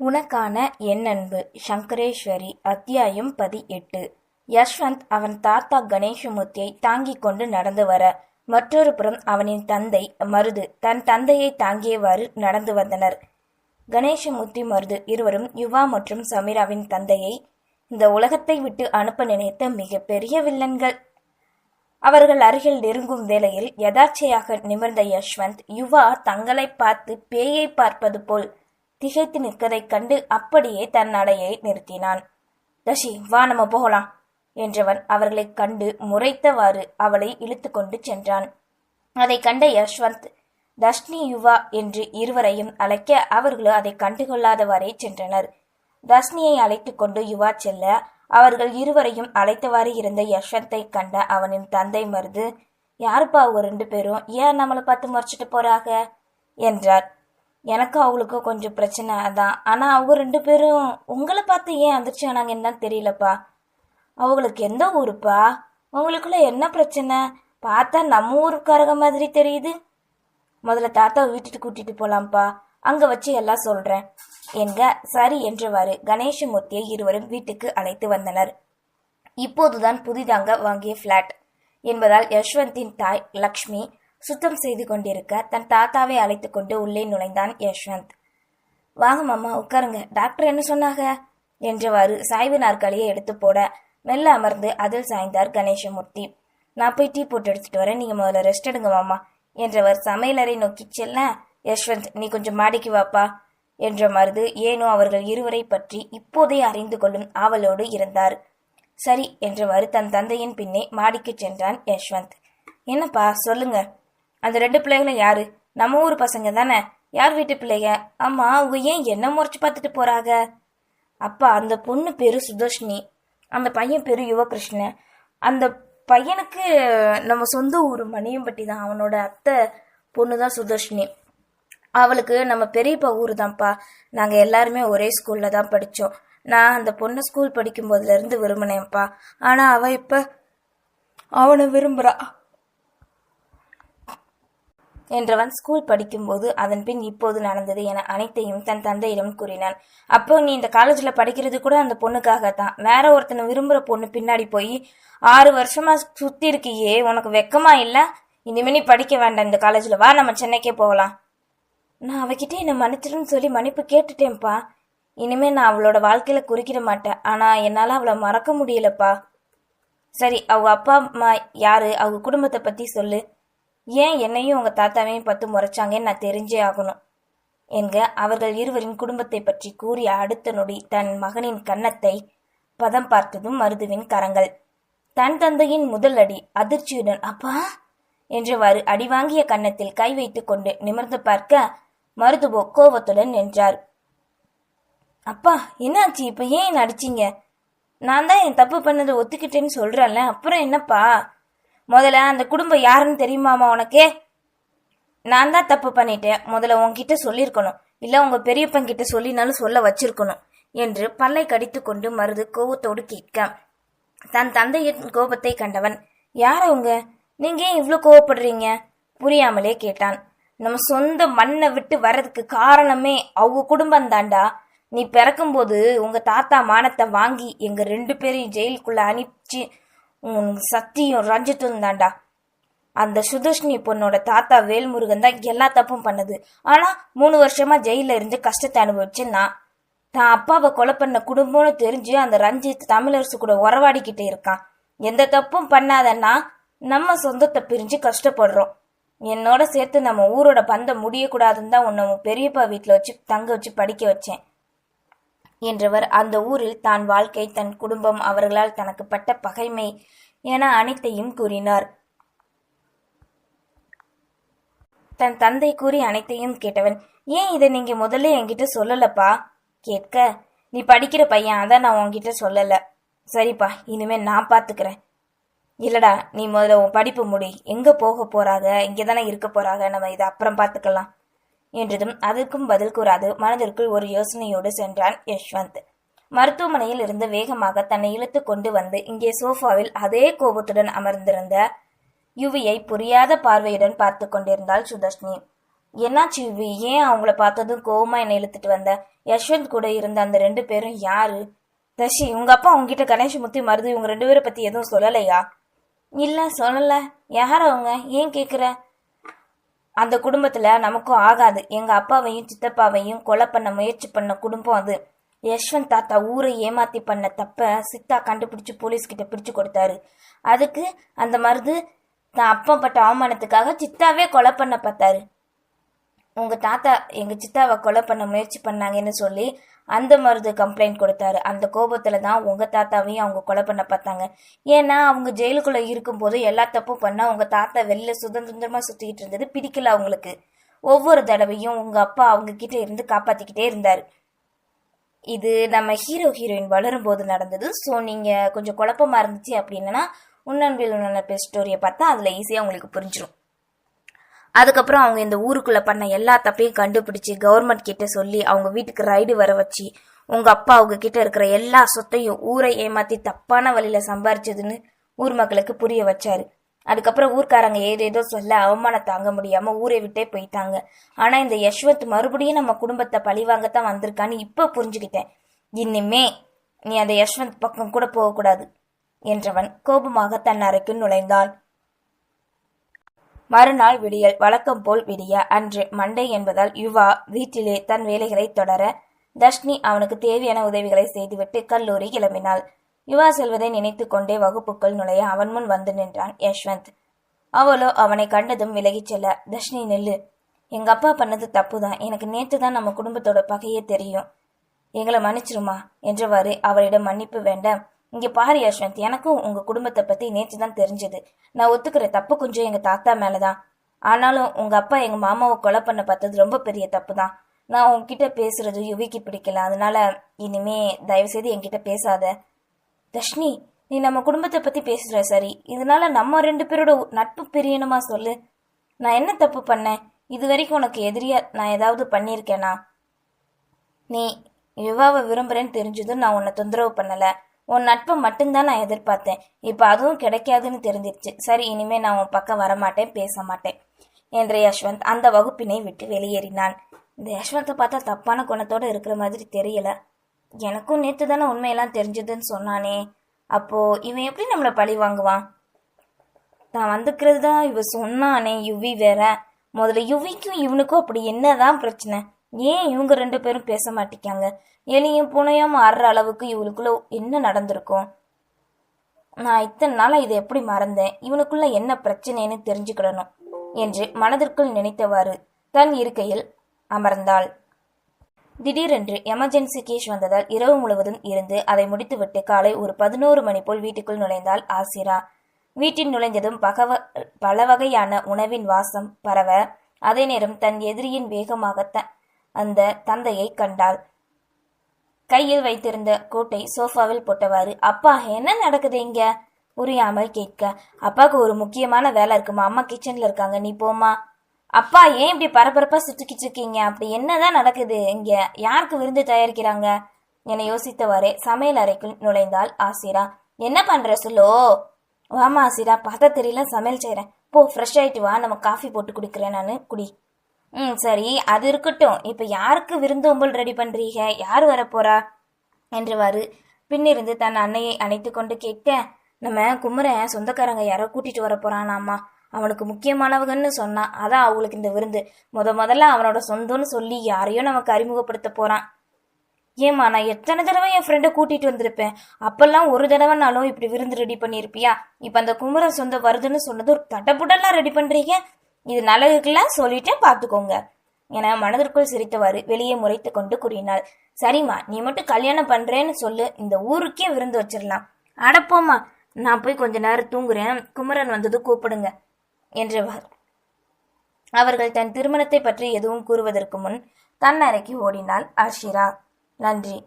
உனக்கான என் அன்பு சங்கரேஸ்வரி அத்தியாயம் பதி எட்டு யஷ்வந்த் அவன் தாத்தா கணேசமூர்த்தியை தாங்கிக் கொண்டு நடந்து வர மற்றொரு புறம் அவனின் தந்தை மருது தன் தந்தையை தாங்கியவாறு நடந்து வந்தனர். கணேசமூர்த்தி மருது இருவரும் யுவா மற்றும் சமீராவின் தந்தையை இந்த உலகத்தை விட்டு அனுப்ப நினைத்த மிகப்பெரிய வில்லன்கள். அவர்கள் அருகில் நெருங்கும் வேளையில் யதார்ச்சையாக நிமிர்ந்த யஷ்வந்த் யுவா தங்களை பார்த்து பேயை பார்ப்பது போல் திகைத்து நிற்கதைக் கண்டு அப்படியே தன் நடையை நிறுத்தினான். தஷி வா நம்ம போகலாம் என்றவன் அவர்களைக் கண்டு முறைத்தவாறு அவளை இழுத்து கொண்டு சென்றான். அதைக் கண்ட யஷ்வந்த் தஷ்னி யுவா என்று இருவரையும் அழைக்க அவர்களோ அதை கண்டுகொள்ளாதவாறே சென்றனர். தஷ்னியை அழைத்து கொண்டு யுவா செல்ல அவர்கள் இருவரையும் அழைத்தவாறு இருந்த யஷ்வந்தை கண்ட அவனின் தந்தை மருது யாருப்பா அவங்க ரெண்டு பேரும்? ஏன் நம்மளை பார்த்து முறைச்சிட்டு போறாக? என்றார். எனக்கும் அவங்களுக்கும் கொஞ்சம் பிரச்சனை அதான். ஆனால் அவங்க ரெண்டு பேரும் உங்களை பார்த்து ஏன் அதிர்ச்சி ஆனாங்கன்னு தான் தெரியலப்பா. அவங்களுக்கு எந்த ஊருப்பா? உங்களுக்குள்ள என்ன பிரச்சனை? பார்த்தா நம்ம ஊருக்காரங்க மாதிரி தெரியுது. முதல்ல தாத்தாவை வீட்டுக்கு கூட்டிட்டு போலாம்ப்பா. அங்க வச்சு எல்லாம் சொல்றேன். என்க சரி என்றவாறு கணேசமூர்த்தியை இருவரும் வீட்டுக்கு அழைத்து வந்தனர். இப்போதுதான் புதிதாக வாங்கிய ஃப்ளாட் என்பதால் யஷ்வந்தின் தாய் லக்ஷ்மி சுத்தம் செய்து கொண்டிருக்க தன் தாத்தாவை அழைத்து கொண்டு உள்ளே நுழைந்தான் யஷ்வந்த். வாங்க மாமா உட்காருங்க. டாக்டர் என்ன சொன்னாங்க? என்றவாறு சாய்வு நாற்காலியை எடுத்து போட மெல்ல அமர்ந்து அதில் சாய்ந்தார் கணேசமூர்த்தி. நான் போய் டீ போட்டு எடுத்துட்டு வரேன். நீங்க முதல்ல ரெஸ்ட் எடுங்க மாமா என்றவர் சமையலறை நோக்கி செல்ல யஷ்வந்த் நீ கொஞ்சம் மாடிக்கு வாப்பா என்ற மருது ஏனோ அவர்கள் இருவரை பற்றி இப்போதே அறிந்து கொள்ளும் ஆவலோடு இருந்தார். சரி என்றவாறு தன் தந்தையின் பின்னே மாடிக்கு சென்றான் யஷ்வந்த். என்னப்பா சொல்லுங்க. அந்த ரெண்டு பிள்ளைகளும் யாரு? நம்ம ஊர் பசங்க தானே? யார் வீட்டு பிள்ளைங்க அம்மா அவங்க ஏன் என்ன முறைச்சு பார்த்துட்டு போறாங்க? அப்பா அந்த பொண்ணு பேரு சுதர்ஷினி. அந்த பையன் பேரு யுவகிருஷ்ணன். அந்த பையனுக்கு நம்ம சொந்த ஊர் மணியம்பட்டி தான். அவனோட அத்தை பொண்ணு தான் சுதர்ஷினி. அவளுக்கு நம்ம பெரியப்பா ஊர் தான்ப்பா. நாங்கள் எல்லாருமே ஒரே ஸ்கூலில் தான் படித்தோம் நான் அந்த பொண்ணை ஸ்கூல் படிக்கும் போதுல இருந்து விரும்பினேன்ப்பா. ஆனால் அவ இப்போ அவனை விரும்புகிறா என்றவன் ஸ்கூல் படிக்கும்போது அதன் பின் இப்போது நடந்தது என அனைத்தையும் தன் தந்தையிடம் கூறினான். அப்போ நீ இந்த காலேஜில் படிக்கிறது கூட அந்த பொண்ணுக்காகத்தான். வேற ஒருத்தனை விரும்புகிற பொண்ணு பின்னாடி போய் ஆறு வருஷமா சுத்தி இருக்கியே உனக்கு வெக்கமா இல்லை? இனிமே நீ படிக்க வேண்டாம் இந்த காலேஜில் வா நம்ம சென்னைக்கே போகலாம். நான் அவகிட்ட என்னை மன்னிச்சிருன்னு சொல்லி மன்னிப்பு கேட்டுட்டேன்ப்பா. இனிமே நான் அவளோட வாழ்க்கையில குறுக்கிட மாட்டேன். ஆனா என்னால அவளை மறக்க முடியலப்பா. சரி அவங்க அப்பா அம்மா யாரு? அவங்க குடும்பத்தை பத்தி சொல்லு. ஏன் என்னையும் உங்க தாத்தாவையும் பார்த்து முறைச்சாங்கன்னு நான் தெரிஞ்சே ஆகணும்? என்க அவர்கள் இருவரின் குடும்பத்தை பற்றி கூறிய அடுத்த நொடி தன் மகனின் கன்னத்தை பதம் பார்த்ததும் மருதுவின் கரங்கள். தன் தந்தையின் முதல் அடி அதிர்ச்சியுடன் அப்பா! என்றவாறு அடிவாங்கிய கன்னத்தில் கை வைத்துக் கொண்டு நிமிர்ந்து பார்க்க மருதுவோ கோபத்துடன் நின்றார். அப்பா என்னாச்சு? இப்ப ஏன் என்ன அடிச்சீங்க? நான் தான் என் தப்பு பண்ணதை ஒத்துக்கிட்டேன்னு சொல்றேன்ல அப்புறம் என்னப்பா? முதல்ல அந்த குடும்பம் யாருன்னு தெரியுமாமா உனக்கே? நான் தான் தப்பு பண்ணிட்டேன். முதல்ல உன்கிட்ட சொல்லியிருக்கணும். இல்ல உங்க பெரியப்பன் கிட்ட சொல்லினாலும் சொல்ல வச்சிருக்கணும் என்று பல்லை கடித்து கொண்டு மருது கோபத்தோடு கேட்க தன் தந்தையின் கோபத்தை கண்டவன் யார் அவங்க? நீங்க ஏன் இவ்வளோ கோவப்படுறீங்க? புரியாமலே கேட்டான். நம்ம சொந்த மண்ணை விட்டு வர்றதுக்கு காரணமே அவங்க குடும்பம் தாண்டா நீ பிறக்கும்போது உங்க தாத்தா மானத்தை வாங்கி எங்க ரெண்டு பேரையும் ஜெயிலுக்குள்ள அனுப்பிச்சு உன் சக்தியும் ரஞ்சித்தும் தாண்டா அந்த சுதர்ஷினி பொண்ணோட தாத்தா வேல்முருகன் தான் எல்லா தப்பும் பண்ணது. ஆனா மூணு வருஷமா ஜெயில இருந்து கஷ்டத்தை அனுபவிச்சு நான். தான் அப்பாவை கொலை பண்ண குடும்பம்னு தெரிஞ்சு அந்த ரஞ்சித் தமிழரசு கூட உறவாடிக்கிட்டு இருக்கான். எந்த தப்பும் பண்ணாதன்னா நம்ம சொந்தத்தை பிரிஞ்சு கஷ்டப்படுறோம். என்னோட சேர்த்து நம்ம ஊரோட பந்தம் முடியக்கூடாதுன்னு தான் உன்னை பெரியப்பா வீட்டில் வச்சு தங்க வச்சு படிக்க வச்சேன். என்றவர் அந்த ஊரில் தான் வாழ்க்கை தன் குடும்பம் அவர்களால் தனக்கு பட்ட பகைமை என அனைத்தையும் கூறினார். தன் தந்தை கூறி அனைத்தையும் கேட்டவன் ஏன் இதை நீங்க முதல்ல என்கிட்ட சொல்லலப்பா? கேட்க நீ படிக்கிற பையன் அதான் நான் உன்கிட்ட சொல்லல. சரிப்பா இனிமே நான் பாத்துக்கிறேன். இல்லடா நீ முதல்ல உன் படிப்பு முடி. எங்க போக போறாங்க இங்கே தானே இருக்க போறாங்க நம்ம இதை அப்புறம் பார்த்துக்கலாம் என்றதும் அதற்கும் பதில் கூறாது. மனதிற்குள் ஒரு யோசனையோடு சென்றான் யஷ்வந்த். மருத்துவமனையில் இருந்து வேகமாக தன்னை இழுத்து கொண்டு வந்து இங்கே சோஃபாவில் அதே கோபத்துடன் அமர்ந்திருந்த யுவியை புரியாத பார்வையுடன் பார்த்து கொண்டிருந்தாள் சுதர்ஷினி. என்னாச்சு யுவி? ஏன் அவங்கள பார்த்ததும் கோவமா என்னை இழுத்துட்டு வந்த? யஷ்வந்த் கூட இருந்த அந்த ரெண்டு பேரும் யாரு? தஷி உங்க அப்பா உங்ககிட்ட கணேசமூர்த்தி மருது இவங்க ரெண்டு பேரை பத்தி எதுவும் சொல்லலையா? இல்ல சொல்லல. யார் அவங்க? ஏன் கேக்குற? அந்த குடும்பத்துல நமக்கும் ஆகாது. எங்க அப்பாவையும் சித்தப்பாவையும் கொலை பண்ண முயற்சி பண்ண குடும்பம் அது. யஷ்வந்த் தாத்தா ஊரை ஏமாத்தி பண்ண தப்ப சித்தா கண்டுபிடிச்சு போலீஸ் கிட்ட பிடிச்சு கொடுத்தாரு. அதுக்கு அந்த மருது தான் அப்பா பட்ட அவமானத்துக்காக சித்தாவே கொலை பண்ண பார்த்தாரு. உங்க தாத்தா எங்க சித்தாவை கொலை பண்ண முயற்சி பண்ணாங்கன்னு சொல்லி அந்த மருது கம்ப்ளைண்ட் கொடுத்தாரு. அந்த கோபத்துல தான் உங்க தாத்தாவையும் அவங்க கொலை பண்ண பார்த்தாங்க. ஏன்னா அவங்க ஜெயிலுக்குள்ள இருக்கும்போது எல்லா தப்பும் பண்ணால் உங்க தாத்தா வெளில சுதந்திரமா சுத்திக்கிட்டு இருந்தது பிடிக்கல அவங்களுக்கு. ஒவ்வொரு தடவையும் உங்க அப்பா அவங்க கிட்ட இருந்து காப்பாத்திக்கிட்டே இருந்தாரு. இது நம்ம ஹீரோ ஹீரோயின் வளரும் போது நடந்தது. ஸோ நீங்க கொஞ்சம் குழப்பமா இருந்துச்சு அப்படின்னா உன்னன்பில் உன்னப்ப ஸ்டோரியை பார்த்தா அதுல ஈஸியா உங்களுக்கு புரிஞ்சிடும் அதுக்கப்புறம் அவங்க இந்த ஊருக்குள்ள பண்ண எல்லா தப்பையும் கண்டுபிடிச்சு கவர்மெண்ட் கிட்ட சொல்லி அவங்க வீட்டுக்கு ரைடு வர வச்சு உங்க அப்பா அவங்க கிட்ட இருக்கிற எல்லா சொத்தையும் ஊரை ஏமாத்தி தப்பான வழியில சம்பாரிச்சதுன்னு ஊர் மக்களுக்கு புரிய வச்சாரு. அதுக்கப்புறம் ஊர்க்காரங்க ஏதேதோ சொல்ல அவமானம் தாங்க முடியாம ஊரை விட்டே போயிட்டாங்க. ஆனா இந்த யஷ்வந்த் மறுபடியும் நம்ம குடும்பத்தை பழிவாங்கத்தான் வந்திருக்கான்னு இப்ப புரிஞ்சுக்கிட்டேன் இனிமே நீ அந்த யஷ்வந்த் பக்கம் கூட போகக்கூடாது என்றவன் கோபமாக தன் அறைக்குள் நுழைந்தான் மறுநாள் விடியல் வழக்கம் போல் விடிய அன்று மண்டே என்பதால் யுவா வீட்டிலே தன் வேலைகளை தொடர தர்ஷினி அவனுக்கு தேவையான உதவிகளை செய்துவிட்டு கல்லூரி கிளம்பினாள். யுவா செல்வதை நினைத்து கொண்டே வகுப்புக்குள் நுழைய அவன் முன் வந்து நின்றான் யஷ்வந்த். அவளோ அவனை கண்டதும் விலகிச் செல்ல தர்ஷினி நெல்லு. எங்க அப்பா பண்ணது தப்புதான். எனக்கு நேற்று தான் நம்ம குடும்பத்தோட பகையே தெரியும். எங்களை மன்னிச்சிருமா? என்றவாறு அவளிடம் மன்னிப்பு வேண்டாம் இங்க பாரு யஷ்வந்த் எனக்கும் உங்க குடும்பத்தை பத்தி நேற்று தான் தெரிஞ்சது. நான் ஒத்துக்கிற தப்பு கொஞ்சம் எங்க தாத்தா மேலதான். ஆனாலும் உங்க அப்பா எங்க மாமாவை கொலை பண்ண பார்த்தது ரொம்ப பெரிய தப்பு தான் நான் உங்ககிட்ட பேசுறது யுவிக்கு பிடிக்கல அதனால இனிமே தயவு செய்து என்கிட்ட பேசாத. தர்ஷினி நீ நம்ம குடும்பத்தை பத்தி பேசுற சரி. இதனால நம்ம ரெண்டு பேரோட நட்பு பிரியணுமா சொல்லு. நான் என்ன தப்பு பண்ணேன்? இது வரைக்கும் உனக்கு எதிரியா நான் ஏதாவது பண்ணியிருக்கேனா? நீ யுவாவை விரும்புறேன்னு தெரிஞ்சதும் நான் உன்னை தொந்தரவு பண்ணலை. உன் நட்பை மட்டும்தான் நான் எதிர்பார்த்தேன். இப்போ அதுவும் கிடைக்காதுன்னு தெரிஞ்சிருச்சு. சரி இனிமே நான் உன் பக்கம் வரமாட்டேன் பேச மாட்டேன் என்று யஷ்வந்த் அந்த வகுப்பினை விட்டு வெளியேறினான். இந்த யஷ்வந்தை பார்த்தா தப்பான குணத்தோடு இருக்கிற மாதிரி தெரியல. எனக்கும் நேற்று தானே உண்மையெல்லாம் தெரிஞ்சதுன்னு சொன்னானே. அப்போ இவன் எப்படி நம்மளை பழி வாங்குவான்? நான் வந்துக்கிறது தான் இவ சொன்னானே யுவி வேற. முதல்ல யுவிக்கும் இவனுக்கும் அப்படி என்னதான் பிரச்சனை? ஏன் இவங்க ரெண்டு பேரும் பேச மாட்டிக்காங்க? எலியும் புனையும் ஆடுற அளவுக்கு இவளுக்குள்ள என்ன நடந்திருக்கும்? நான் இத்தனை நாளாக இதை எப்படி மறந்தேன்? இவனுக்குள்ள என்ன பிரச்சனைன்னு தெரிஞ்சுக்கிடணும் என்று மனதிற்குள் நினைத்தவாறு தன் இருக்கையில் அமர்ந்தாள். திடீரென்று எமர்ஜென்சி கேஷ் வந்ததால் இரவு முழுவதும் இருந்து அதை முடித்துவிட்டு காலை ஒரு பதினோரு மணி போல் வீட்டுக்குள் நுழைந்தாள் ஆசிரா. வீட்டில் நுழைந்ததும் பகவ பல வகையான உணவின் வாசம் பரவ அதே நேரம் தன் எதிரியின் வேகமாக த- அந்த தந்தையை கண்டாள். கையில் வைத்திருந்த கோட்டை சோஃபாவில் போட்டவாறு அப்பா என்ன நடக்குது இங்க? புரியாமல் கேட்க அப்பாவுக்கு ஒரு முக்கியமான வேலை இருக்குமா? அம்மா கிச்சன்ல இருக்காங்க நீ போமா அப்பா ஏன் இப்படி பரபரப்பா சுத்திக்கிட்டு இருக்கீங்க? அப்படி என்னதான் நடக்குது? இங்க யாருக்கு விருந்து தயாரிக்கிறாங்க? என யோசித்தவாறே சமையல் அறைக்குள் நுழைந்தாள் ஆசிரா. என்ன பண்ற சொல்லோ? வாமா ஆசிரா பார்த்தா தெரியல சமையல் செய்யறேன் போ ஃப்ரெஷ் ஆயிட்டு வா நம்ம காஃபி போட்டு குடிக்கிறேன் நான். குடி. ம் சரி. அது இருக்கட்டும். இப்போ யாருக்கு விருந்தோம்பல் ரெடி பண்றீங்க? யார் வரப்போறா? என்றவாறு பின்னிருந்து தன் அன்னையை அணைத்து கொண்டு கேட்க நம்ம குமரன் சொந்தக்காரங்க யாரோ கூட்டிட்டு வர போறானாமா அவனுக்கு முக்கியமானவங்கன்னு சொன்னான் அதான் அவங்களுக்கு இந்த விருந்து. முத முதல்ல அவனோட சொந்தம்னு சொல்லி யாரையோ நமக்கு அறிமுகப்படுத்த போறான். ஏமா நான் எத்தனை தடவை என் ஃப்ரெண்டை கூட்டிட்டு வந்திருப்பேன்? அப்பெல்லாம் ஒரு தடவைனாலும் இப்படி விருந்து ரெடி பண்ணியிருப்பியா? இப்ப அந்த குமரன் சொந்த வருதுன்னு சொன்னது ஒரு தட்டப்புடெல்லாம் ரெடி பண்றீங்க? இது நல்லதுக்கெல்லாம் சொல்லிட்டேன் பார்த்துக்கோங்க. என மனதிற்குள் சிரித்தவாறு வெளியே முறைத்து கொண்டு கூறினாள். சரிம்மா நீ மட்டும் கல்யாணம் பண்றேன்னு சொல்லு இந்த ஊருக்கே விருந்து வச்சிடலாம். அடப்போம்மா நான் போய் கொஞ்ச நேரம் தூங்குறேன் குமரன் வந்தது கூப்பிடுங்க என்றவர். அவர்கள் தன் திருமணத்தை பற்றி எதுவும் கூறுவதற்கு முன் தன் அறைக்கு ஓடினாள் ஆஷிரா. நன்றி.